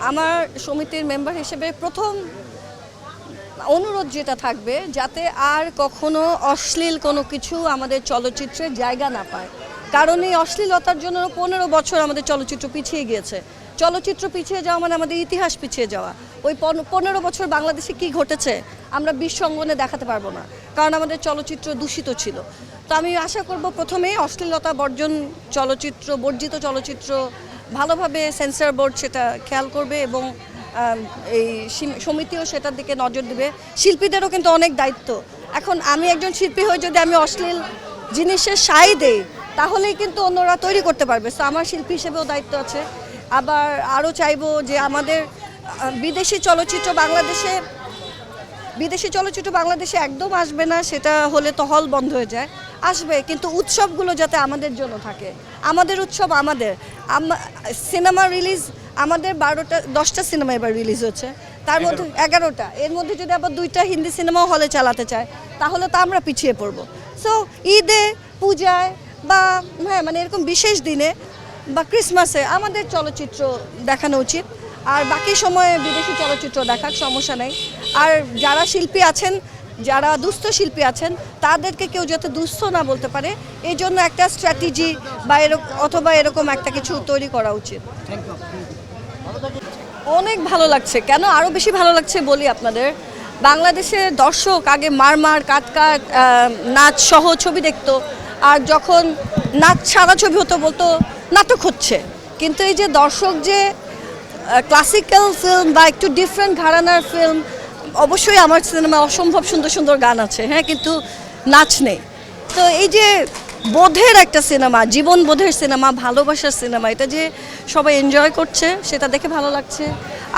আমার সমিতির মেম্বার হিসেবে প্রথম অনুরোধ যেটা থাকবে, যাতে আর কখনো অশ্লীল কোনো কিছু আমাদের চলচ্চিত্রে জায়গা না পায়। কারণ এই অশ্লীলতার জন্য পনেরো বছর আমাদের চলচ্চিত্র পিছিয়ে গিয়েছে। চলচ্চিত্র পিছিয়ে যাওয়া মানে আমাদের ইতিহাস পিছিয়ে যাওয়া। ওই পন- পনেরো বছর বাংলাদেশে কি ঘটেছে, আমরা বিশ্ব অঙ্গনে দেখাতে পারব না। কারণ আমাদের চলচ্চিত্র দূষিত ছিল। তো আমি আশা করব প্রথমেই অশ্লীলতা বর্জন চলচ্চিত্র, বর্জিত চলচ্চিত্র ভালোভাবে সেন্সর বোর্ড সেটা খেয়াল করবে এবং এই সমিতিও সেটার দিকে নজর দেবে। শিল্পীদেরও কিন্তু অনেক দায়িত্ব। এখন আমি একজন শিল্পী হয়ে যদি আমি অশ্লীল জিনিসের সাই দেই, তাহলেই কিন্তু অন্যরা তৈরি করতে পারবে। তো আমার শিল্পী হিসেবেও দায়িত্ব আছে। আবার আরও চাইব যে আমাদের বিদেশি চলচ্চিত্র বাংলাদেশে বিদেশি চলচ্চিত্র বাংলাদেশে একদম আসবে না সেটা হলে তো হল বন্ধ হয়ে যায়। আসবে কিন্তু উৎসবগুলো যাতে আমাদের জন্য থাকে। আমাদের উৎসব আমাদের। সিনেমা রিলিজ আমাদের বারোটা দশটা সিনেমা এবার রিলিজ হচ্ছে। তার মধ্যে এগারোটা। এর মধ্যে যদি আবার দুইটা হিন্দি সিনেমাও হলে চালাতে চায় তাহলে তো আমরা পিছিয়ে পড়ব। সো ঈদে পূজায় বা হ্যাঁ মানে এরকম বিশেষ দিনে বা ক্রিসমাসে আমাদের চলচ্চিত্র দেখানো উচিত। আর বাকি সময়ে বিদেশি চলচ্চিত্র দেখার সমস্যা নেই। আর যারা শিল্পী আছেন, যারা দুস্থ শিল্পী আছেন, তাদেরকে কেউ যাতে দুস্থ না বলতে পারে, এই জন্য একটা স্ট্র্যাটেজি বা এরকম অথবা এরকম একটা কিছু তৈরি করা উচিত। অনেক ভালো লাগছে। কেন? আরও বেশি ভালো লাগছে বলি আপনাদের। বাংলাদেশে দর্শক আগে মার মার কাট কাট নাচ সহ ছবি দেখতো, আর যখন নাচ ছাড়া ছবি হতো বলতো, নাটক হচ্ছে। কিন্তু এই যে দর্শক যে ক্লাসিক্যাল ফিল্ম বা একটু ডিফারেন্ট ঘরানার ফিল্ম অবশ্যই আমার সিনেমা অসম্ভব সুন্দর সুন্দর গান আছে হ্যাঁ কিন্তু নাচ নেই। তো এই যে বোধের একটা সিনেমা জীবন বোধের সিনেমা ভালোবাসার সিনেমা এটা যে সবাই এনজয় করছে, সেটা দেখে ভালো লাগছে।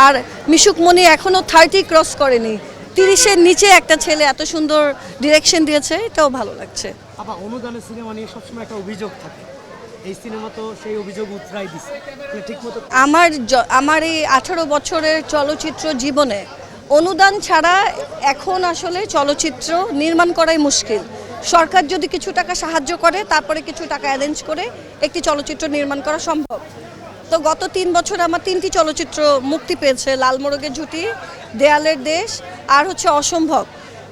আর মিশুক মনি এখনও থার্টি ক্রস করেনি। তিরিশের নিচে একটা ছেলে এত সুন্দর ডিরেকশন দিয়েছে, এটাও ভালো লাগছে। সিনেমা নিয়ে সবসময় একটা অভিযোগ থাকে। এই সিনেমা তো সেই অভিযোগ দিছে। মানে ঠিক মতো আমার আমার এই আঠারো বছরের চলচ্চিত্র জীবনে অনুদান ছাড়া এখন আসলে চলচ্চিত্র নির্মাণ করাই মুশকিল। সরকার যদি কিছু টাকা সাহায্য করে, তারপরে কিছু টাকা অ্যারেঞ্জ করে একটি চলচ্চিত্র নির্মাণ করা সম্ভব। তো গত তিন বছর আমার তিনটি চলচ্চিত্র মুক্তি পেয়েছে, লাল মোরগের ঝুঁটি, দেয়ালের দেশ আর হচ্ছে অসম্ভব।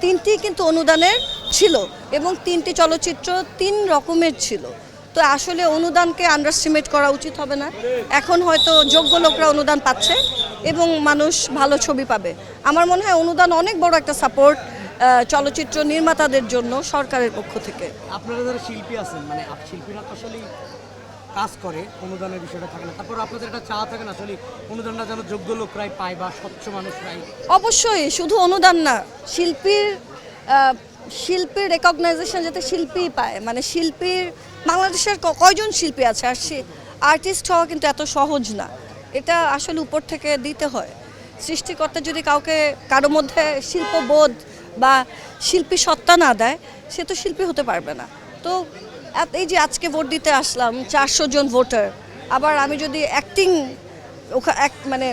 তিনটি কিন্তু অনুদানের ছিল এবং তিনটি চলচ্চিত্র তিন রকমের ছিল। তো আসলে অনুদানকে আন্ডারস্টিমেট করা উচিত হবে না। এখন হয়তো যোগ্য লোকরা অনুদান পাচ্ছে এবং মানুষ ভালো ছবি পাবে। আমার মনে হয় অনুদান অনেক বড় একটা সাপোর্ট চলচ্চিত্র নির্মাতাদের জন্য সরকারের পক্ষ থেকে। আপনারা যারা শিল্পী আছেন মানে শিল্পীরা তো আসলেই কাজ করে অনুদানের বিষয়টা থাকে না তারপর আপনাদের একটা চাওয়া থাকে না আসলে অনুদানটা যেন যোগ্য লোকরাই পায় বা স্বচ্ছ মানুষরাই। অবশ্যই শুধু অনুদান না শিল্পীর শিল্পীর রেকগনাইজেশন যাতে শিল্পী পায় মানে শিল্পীর বাংলাদেশের কয়জন শিল্পী আছে? আর সে আর্টিস্ট হওয়া কিন্তু এত সহজ না। এটা আসলে উপর থেকে দিতে হয়। সৃষ্টিকর্তা যদি কাউকে কারও মধ্যে শিল্পবোধ বা শিল্পী সত্তা না দেয়, সে তো শিল্পী হতে পারবে না। তো এই যে আজকে ভোট দিতে আসলাম, চারশো জন ভোটার, আবার আমি যদি অ্যাক্টিং ওখা এক মানে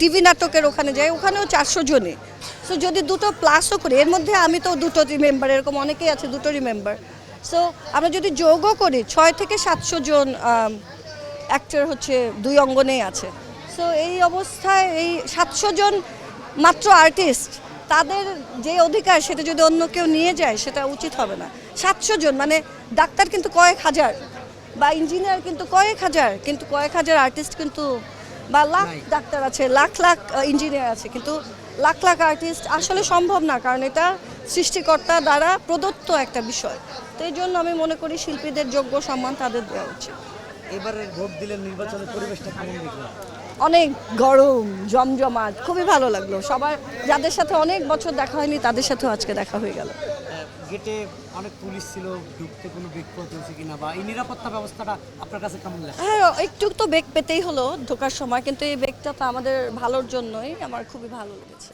টিভি নাটকের ওখানে যাই, ওখানেও চারশো জনই। সো যদি দুটো প্লাসও করি, এর মধ্যে আমি তো দুটো রিমেম্বার এরকম অনেকেই আছে দুটো মেম্বার সো আমরা যদি যোগও করি ছয় থেকে সাতশো জন অ্যাক্টর হচ্ছে দুই অঙ্গনেই আছে। সো এই অবস্থায় এই সাতশো জন মাত্র আর্টিস্ট তাদের যে অধিকার সেটা যদি অন্য কেউ নিয়ে যায় সেটা উচিত হবে না। সাতশো জন মানে ডাক্তার কিন্তু কয়েক হাজার বা ইঞ্জিনিয়ার কিন্তু কয়েক হাজার কিন্তু কয়েক হাজার আর্টিস্ট কিন্তু বা লাখ ডাক্তার আছে লাখ লাখ ইঞ্জিনিয়ার আছে কিন্তু লাখ লাখ আর্টিস্ট আসলে সম্ভব না কারণ এটা সৃষ্টিকর্তা দ্বারা প্রদত্ত একটা বিষয়। তো এই জন্য আমি মনে করি শিল্পীদের যোগ্য সম্মান তাদের দেওয়া উচিত। এবারের ভোট দিলেন নির্বাচনের পরিবেশটা কেমন দেখলেন? অনেক গরম জমজমাট খুবই ভালো লাগল। সবার যাদের সাথে অনেক বছর দেখা হয়নি তাদের সাথেও আজকে দেখা হয়ে গেল। গেটে অনেক পুলিশ ছিল, ঢুকতে কোনো বিক্ষোভ হয়েছে কিনা বা এই নিরাপত্তা ব্যবস্থাটা আপনার কাছে কেমন লাগে হ্যাঁ একটু তো বেগ পেতেই হলো ঢোকার সময়, কিন্তু এই বেগটা তো আমাদের ভালোর জন্যই আমার খুবই ভালো লেগেছে।